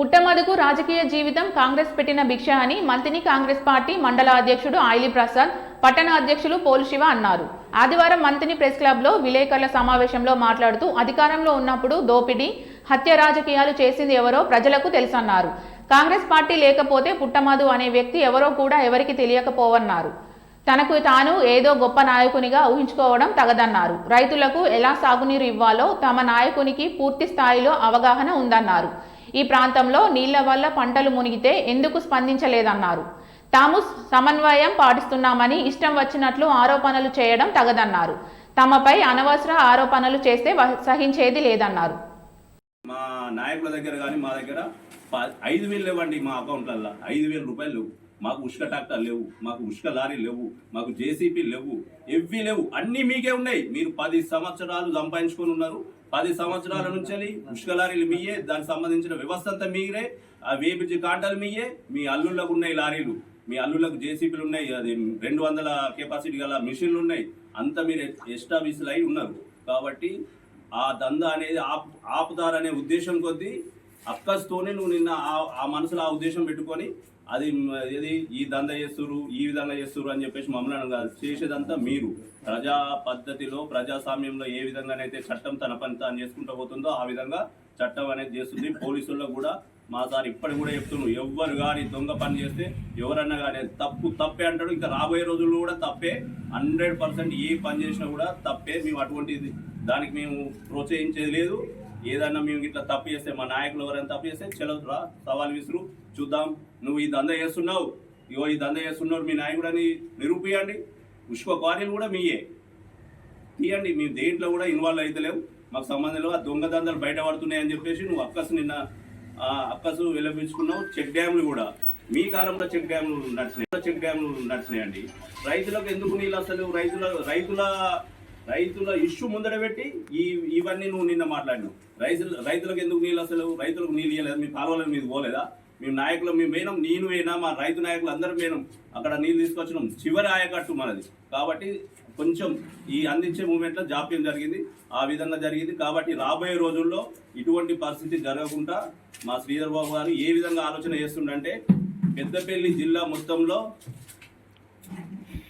పుట్టమదుకు రాజకీయ జీవితం కాంగ్రెస్ పెట్టిన భిక్ష అని మంత్రిని కాంగ్రెస్ పార్టీ మండల అధ్యక్షుడు ఆయిలి ప్రసాద్ పట్టణ అధ్యక్షులు పోలు శివ అన్నారు. ఆదివారం మంత్రిని ప్రెస్ క్లబ్లో విలేకరుల సమావేశంలో మాట్లాడుతూ అధికారంలో ఉన్నప్పుడు దోపిడీ హత్య రాజకీయాలు చేసింది ఎవరో ప్రజలకు తెలుసన్నారు. కాంగ్రెస్ పార్టీ లేకపోతే పుట్టమధు అనే వ్యక్తి ఎవరో కూడా ఎవరికి తెలియకపోవన్నారు. తనకు తాను ఏదో గొప్ప నాయకునిగా ఊహించుకోవడం తగదన్నారు. రైతులకు ఎలా సాగునీరు ఇవ్వాలో తమ నాయకునికి పూర్తి స్థాయిలో అవగాహన ఉందన్నారు. ఈ ప్రాంతంలో నీళ్ళ వల్ల పంటలు మునిగితే ఎందుకు స్పందించలేదన్నారు. తాము సమన్వయం పాటిస్తున్నామని ఇష్టం వచ్చినట్లు ఆరోపణలు చేయడం తగదన్నారు. తమపై అనవసర ఆరోపణలు చేస్తే సహించేది లేదన్నారు. మా నాయకుల దగ్గర కానీ మా దగ్గర ఐదు వేలు లేవండి మా అకౌంట్లలో ఐదు వేల రూపాయలు మాకు ఉష్క ట్రాక్టర్ లేవు మాకు ఉష్క లారీ లేవు మాకు జేసీపీ లేవు ఎవ్వి లేవు అన్నీ మీకే ఉన్నాయి. మీరు పది సంవత్సరాలు సంపాదించుకొని ఉన్నారు. పది సంవత్సరాల నుంచి ఉష్క లారీలు మీయే దానికి సంబంధించిన వ్యవస్థ అంతా మీరే ఆ వేపిజి కాంటాలు మీయే మీ అల్లుళ్ళకు ఉన్నాయి లారీలు. మీ అల్లుళ్ళకు జేసీపీలు ఉన్నాయి అది రెండు వందల కెపాసిటీ గల మిషన్లు ఉన్నాయి. అంతా మీరు ఎస్టాబ్లిష్లు అయి ఉన్నారు. కాబట్టి ఆ దందా అనేది ఆపు ఆపుతారనే ఉద్దేశం కొద్దీ అక్కస్తోనే నువ్వు నిన్న ఆ- మనసులో ఆ ఉద్దేశం పెట్టుకొని అది ఏది? ఈ దంద చేస్తురు ఈ విధంగా చేస్తురు అని చెప్పేసి మమ్మల్ని కాదు చేసేదంతా మీరు. ప్రజా పద్ధతిలో ప్రజాస్వామ్యంలో ఏ విధంగానైతే చట్టం తన పని తాను చేసుకుంటూ పోతుందో ఆ విధంగా చట్టం అనేది చేస్తుంది. పోలీసుల్లో కూడా మా సార్ ఇప్పటి కూడా చెప్తున్నాను ఎవ్వరు కానీ దొంగ పని చేస్తే ఎవరన్నా కానీ తప్పు తప్పే అంటాడు. ఇంకా రాబోయే రోజుల్లో కూడా తప్పే. హండ్రెడ్ పర్సెంట్ ఏ పని చేసినా కూడా తప్పే. మేము అటువంటిది దానికి మేము ప్రోత్సహించేది లేదు. ఏదన్నా మేము ఇట్లా తప్పు చేస్తే మా నాయకులు ఎవరైనా తప్పు చేస్తే చెలవురా సవాల్ విసురు చూద్దాం. నువ్వు ఈ దంద చేస్తున్నావు. ఇగో ఈ దంద చేస్తున్నావు మీ నాయకుడని నిరూపియండి ఉష్క క్వారీలు కూడా మీయే. తీయండి మేము దేంట్లో కూడా ఇన్వాల్వ్ అవుతలేవు మాకు సంబంధం లేవు ఆ దొంగ దందలు బయటపడుతున్నాయి అని చెప్పేసి నువ్వు అక్కసు నిన్న అక్కస్ అక్కసు విలపించుకున్నావు. చెక్ డ్యాములు కూడా. మీ కాలంలో చెక్ డ్యాములు నడిచినాయి. చెక్ డ్యాములు నడిచినాయండి. రైతులకు ఎందుకు నీళ్ళు అసలు? రైతుల రైతుల రైతుల ఇష్యూ ముందర పెట్టి ఈ ఇవన్నీ నువ్వు నిన్న మాట్లాడినావు. రైతులు రైతులకు ఎందుకు నీళ్ళు అసలు? రైతులకు నీళ్ళు ఇవ్వలేదు మీ కాలువల మీద పోలేదా? మేము నాయకులు మేము పోయినాం నేను పోయినా మా రైతు నాయకులు అందరం పోయినాం. అక్కడ నీళ్ళు తీసుకొచ్చినాం. చివరి ఆయకట్టు మనది. కాబట్టి కొంచెం ఈ అందించే మూమెంట్లో జాప్యం జరిగింది. ఆ విధంగా జరిగింది. కాబట్టి రాబోయే రోజుల్లో ఇటువంటి పరిస్థితి జరగకుండా మా శ్రీధర్ బాబు గారు ఏ విధంగా ఆలోచన చేస్తుండంటే పెద్దపల్లి జిల్లా మొత్తంలో